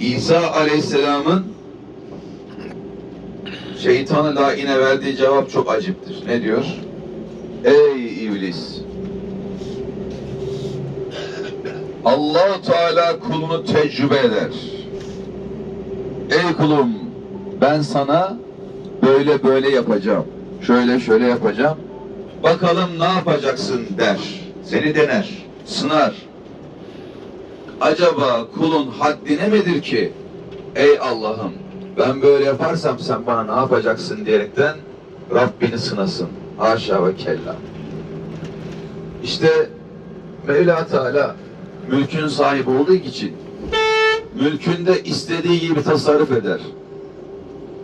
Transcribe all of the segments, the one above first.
İsa Aleyhisselam'ın şeytanı laine verdiği cevap çok aciptir. Ne diyor? Ey iblis! allah Teala kulunu tecrübe eder. Ey kulum ben sana böyle böyle yapacağım. Şöyle şöyle yapacağım. Bakalım ne yapacaksın der. Seni dener, sınar. Acaba kulun haddine midir ki ey Allah'ım ben böyle yaparsam sen bana ne yapacaksın diyerekten Rabbini sınasın. Haşa ve kella. İşte Mevla Teala mülkün sahibi olduğu için mülkünde istediği gibi tasarruf eder.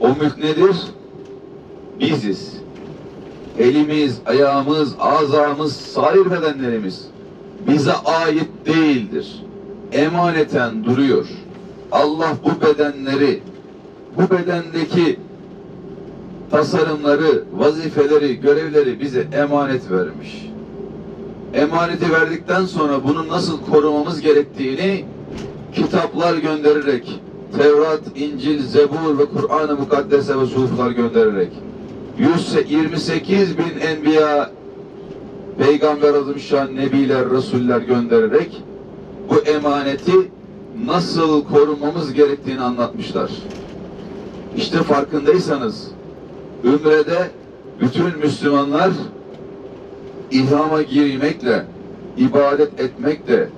O mülk nedir? Biziz. Elimiz, ayağımız, azamız, sair bedenlerimiz bize ait değildir. Emaneten duruyor. Allah bu bedenleri, bu bedendeki tasarımları, vazifeleri, görevleri bize emanet vermiş. Emaneti verdikten sonra bunu nasıl korumamız gerektiğini kitaplar göndererek, Tevrat, İncil, Zebur ve Kur'an-ı Mukaddese ve Suflar göndererek 128 bin enbiya, peygamber azimşan, nebiler, rasuller göndererek bu emaneti nasıl korumamız gerektiğini anlatmışlar. İşte farkındaysanız Ümre'de bütün Müslümanlar ihrama girmekle, ibadet etmekle,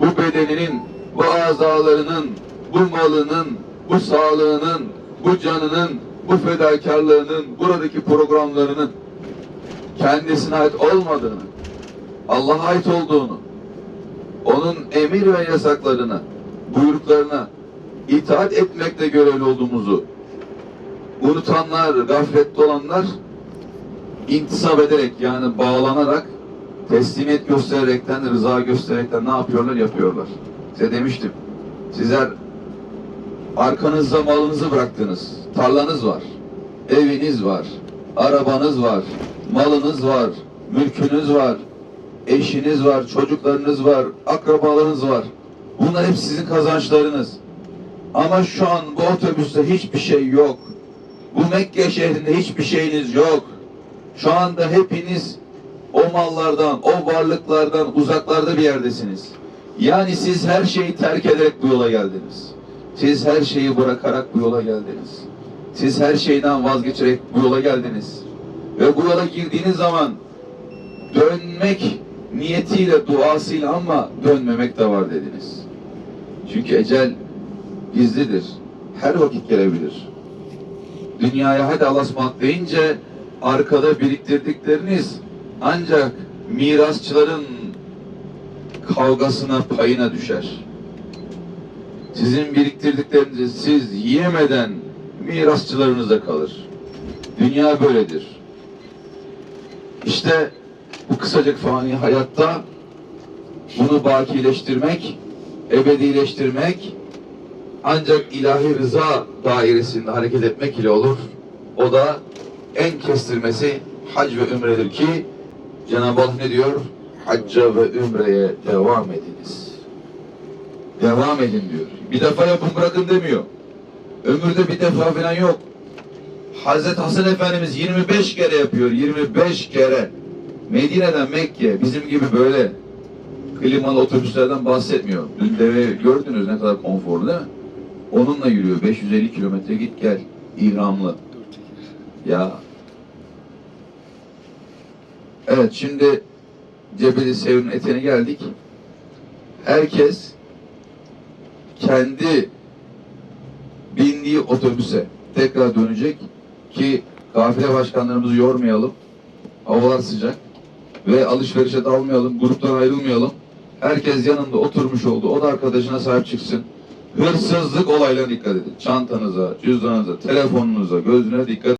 bu bedeninin, bu azalarının, bu malının, bu sağlığının, bu canının, bu fedakarlığının, buradaki programlarının kendisine ait olmadığını, Allah'a ait olduğunu, onun emir ve yasaklarına, buyruklarına itaat etmekle görevli olduğumuzu unutanlar, gaflette olanlar intisap ederek yani bağlanarak teslimiyet göstererekten, rıza göstererekten ne yapıyorlar? Yapıyorlar. Size demiştim. Sizler arkanızda malınızı bıraktınız. Tarlanız var. Eviniz var. Arabanız var. Malınız var. Mülkünüz var. Eşiniz var. Çocuklarınız var. Akrabalarınız var. Bunlar hep sizin kazançlarınız. Ama şu an bu otobüste hiçbir şey yok. Bu Mekke şehrinde hiçbir şeyiniz yok. Şu anda hepiniz o mallardan, o varlıklardan uzaklarda bir yerdesiniz. Yani siz her şeyi terk ederek bu yola geldiniz. Siz her şeyi bırakarak bu yola geldiniz. Siz her şeyden vazgeçerek bu yola geldiniz. Ve bu yola girdiğiniz zaman dönmek niyetiyle, duasıyla ama dönmemek de var dediniz. Çünkü ecel gizlidir. Her vakit gelebilir. Dünyaya hadi ısmarladık deyince arkada biriktirdikleriniz ancak mirasçıların kavgasına payına düşer. Sizin biriktirdiklerinizi siz yiyemeden mirasçılarınıza kalır. Dünya böyledir. İşte bu kısacık fani hayatta bunu bakileştirmek, ebedileştirmek ancak ilahi rıza dairesinde hareket etmek ile olur. O da en kestirmesi hac ve ümredir ki Cenab-ı Allah ne diyor? Hacca ve ümreye devam ediniz. Devam edin diyor. Bir defa yapın bırakın demiyor. Ömürde bir defa falan yok. Hazreti Hasan Efendimiz 25 kere yapıyor. 25 kere. Medine'den Mekke bizim gibi böyle klimalı otobüslerden bahsetmiyor. Dün deve gördünüz ne kadar konforlu değil mi? Onunla yürüyor. 550 kilometre git gel. İhramlı. Ya. Evet şimdi Cebeli Sevr'in eteğine geldik. Herkes kendi bindiği otobüse tekrar dönecek ki kafile başkanlarımızı yormayalım. Havalar sıcak ve alışverişe dalmayalım, gruptan ayrılmayalım. Herkes yanında oturmuş oldu. O da arkadaşına sahip çıksın. Hırsızlık olaylarına dikkat edin. Çantanıza, cüzdanınıza, telefonunuza, gözüne dikkat